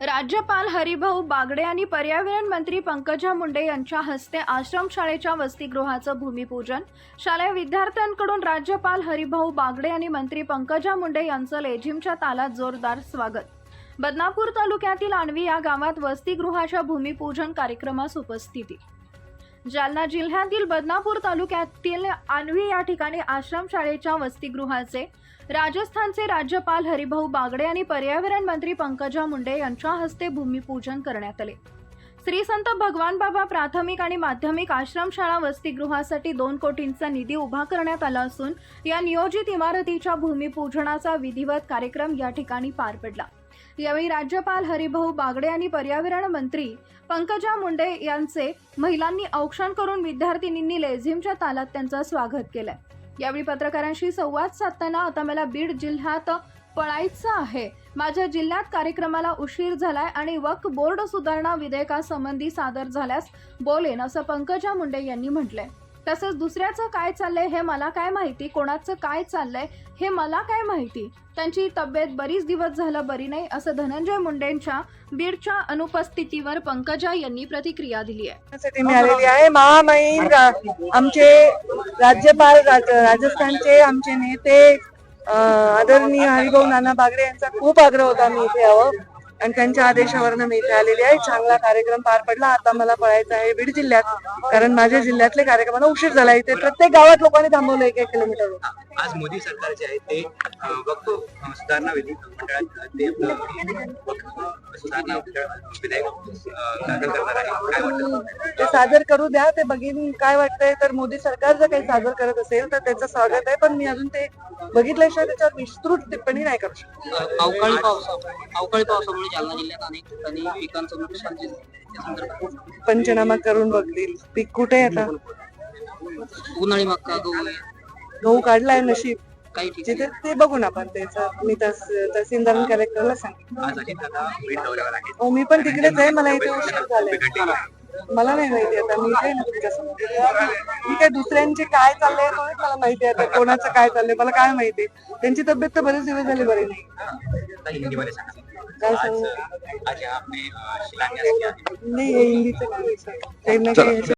राज्यपाल हरिभाऊ बागडे आणि पर्यावरण मंत्री पंकजा मुंडे यांच्या हस्ते आश्रमशाळेच्या वसतिगृहाचं भूमिपूजन. शालेय विद्यार्थ्यांकडून राज्यपाल हरिभाऊ बागडे आणि मंत्री पंकजा मुंडे यांचं लेझिमच्या तालात जोरदार स्वागत. बदनापूर तालुक्यातील आणवी या गावात वसतिगृहाच्या भूमिपूजन कार्यक्रमास उपस्थिती जालना जिल्ह्यातील बदनापूर तालुक्यातील आणवी या ठिकाणी आश्रमशाळेच्या वसतिगृहाचे राजस्थानचे राज्यपाल हरिभाऊ बागडे आणि पर्यावरण मंत्री पंकजा मुंडे यांच्या हस्ते भूमिपूजन करण्यात आले. श्री संत भगवान बाबा प्राथमिक आणि माध्यमिक आश्रमशाळा वसतिगृहासाठी दोन कोटींचा निधी उभा करण्यात आला असून या नियोजित इमारतीच्या भूमिपूजनाचा विधिवत कार्यक्रम या ठिकाणी पार पडला. यावेळी राज्यपाल हरिभाऊ बागडे आणि पर्यावरण मंत्री पंकजा मुंडे यांचे महिलांनी औक्षण करून विद्यार्थिनींनी लेझिमच्या तालात त्यांचं स्वागत केलंय. यावेळी पत्रकारांशी संवाद साधताना आता मला बीड जिल्ह्यात पळायचं आहे. माझ्या जिल्ह्यात कार्यक्रमाला उशीर झालाय आणि वक बोर्ड सुधारणा विधेयकासंबंधी सादर झाल्यास बोलेन असं पंकजा मुंडे यांनी म्हटलंय. तसंच दुसऱ्याचं काय चाललंय हे मला काय माहिती? कोणाचं काय चाललंय हे मला काय माहिती? त्यांची तब्येत बरीच दिवस झालं बरी नाही असं धनंजय मुंडेंच्या बीडच्या अनुपस्थितीवर पंकजा यांनी प्रतिक्रिया दिली आहे. साठी मिळालेली आहे. महामहिम आमचे राज्यपाल राजस्थानचे आमचे नेते आदरणीय हरिभाऊ नाना बागरे यांचा खूप आग्रह होता मी इथे यावं. आणि त्यांच्या आदेशावरनं मी इथे आलेली आहे. चांगला कार्यक्रम पार पडला. आता मला पळायचं आहे बीड जिल्ह्यात. कारण माझ्या जिल्ह्यातले कार्यक्रमाला उशीर झाला. इथे प्रत्येक गावात लोकांनी थांबवलं एक एक किलोमीटर आज मोदी सरकार जे आहे ते बघतो सुधारणा विधेयक मंडळात ते सादर ते करू द्या. ते बघीन काय वाटतंय. तर मोदी सरकार जर काही सादर करत असेल तर त्याचं स्वागत आहे. पण मी अजून ते बघितल्याशिवाय त्याच्यावर विस्तृत टिप्पणी नाही करू शकत. अवकाळी पावसा अवकाळी पावसामुळे जालना जिल्ह्यात अनेक ठिकाणी पिकांचं नुकसान झालं त्या संदर्भात पंचनामा करून बघतील. पीक कुठे आहे आता? उन्हाळी मक्का गहू. गहू काढलाय नशीब. काही ठिकाणी जिथे ते बघून आपण त्याचं मी तस तहसीलदार कलेक्टरला सांगितलं. आज हो मी पण तिकडेच आहे. मला इथे उशीर झालाय. मला नाही माहिती आता मी इथे ना तुमच्यासमोर. मी काय दुसऱ्यांचे काय चाललंय थोडीच मला माहिती आहे आता कोणाचं काय चाललंय मला काय माहिती? त्यांची तब्येत तर बरेच दिवस झाले बरी नाही. आता हिंदीमध्ये सांगा काय आज सांगू? आज आपने अ, शिलान्यास किया है नाही हे हिंदीचं काय ना काही